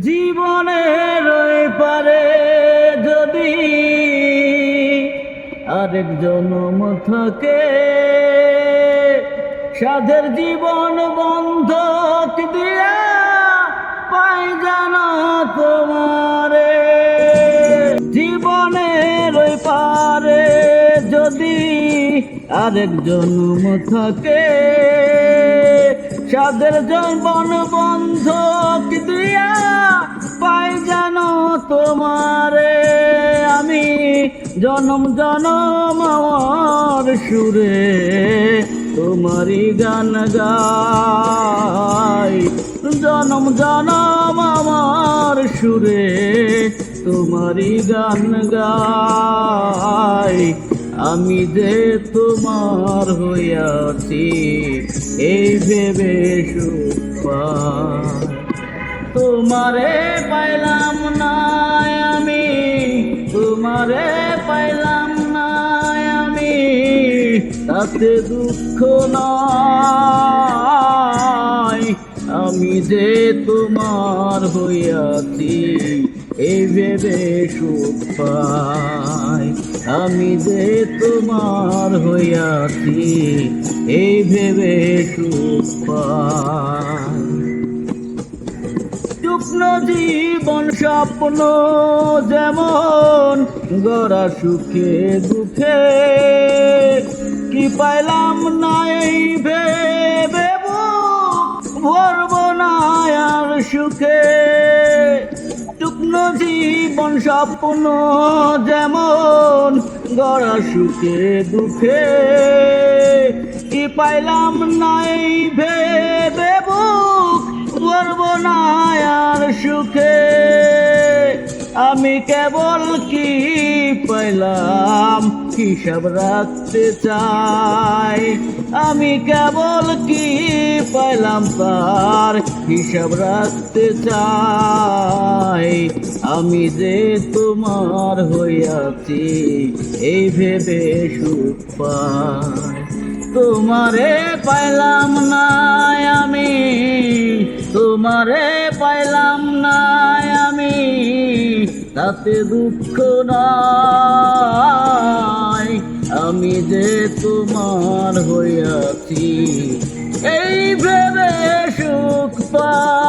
জীবনের পারে যদি আরেক জনম থাকে। সাধের জীবন বন্ধক দিয়া পাই জানা তোমারে। জীবনের পারে যদি আরেক জন্ম থাকে। সাদের জীবন বন্ধক দিয়া জনম জনম আমার সুরে তোমারি গান গাই। জনম জনম আমার সুরে তোমারি গান গাই। আমি যে তোমার হইয়াছি এই ভেবে সুপা তোমারে পাইলাম তাতে দুঃখ নয় আমি যে তোমার হইয়াছি এই ভেবে সুখ পাই। আমি যে তোমার হইয়াছি এই ভেবে সুখ পাই। শুকনো জীবন স্বপ্ন যেমন গড়া সুখে দুঃখে পাইলাম নাই ভেবে ভরব আর সুখে। টুকনো জীবন, স্বপ্ন যেমন গড়া সুখে, দুঃখে। কি পাইলাম নাই ভেবে বুক করব না আর সুখে। আমি কেবল কি পাইলাম? হিসাব রাখতে চাই। আমি কেবল কি পাইলাম তার? হিসাব রাখতে চাই? আমি যে তোমার হইয়াছি এই ভেবে সুখ পাই। তোমারে পাইলাম না আমি, তোমারে পাইলাম না আমি, তাতে দুঃখ নাই। এই ভেবে সুখ পাই।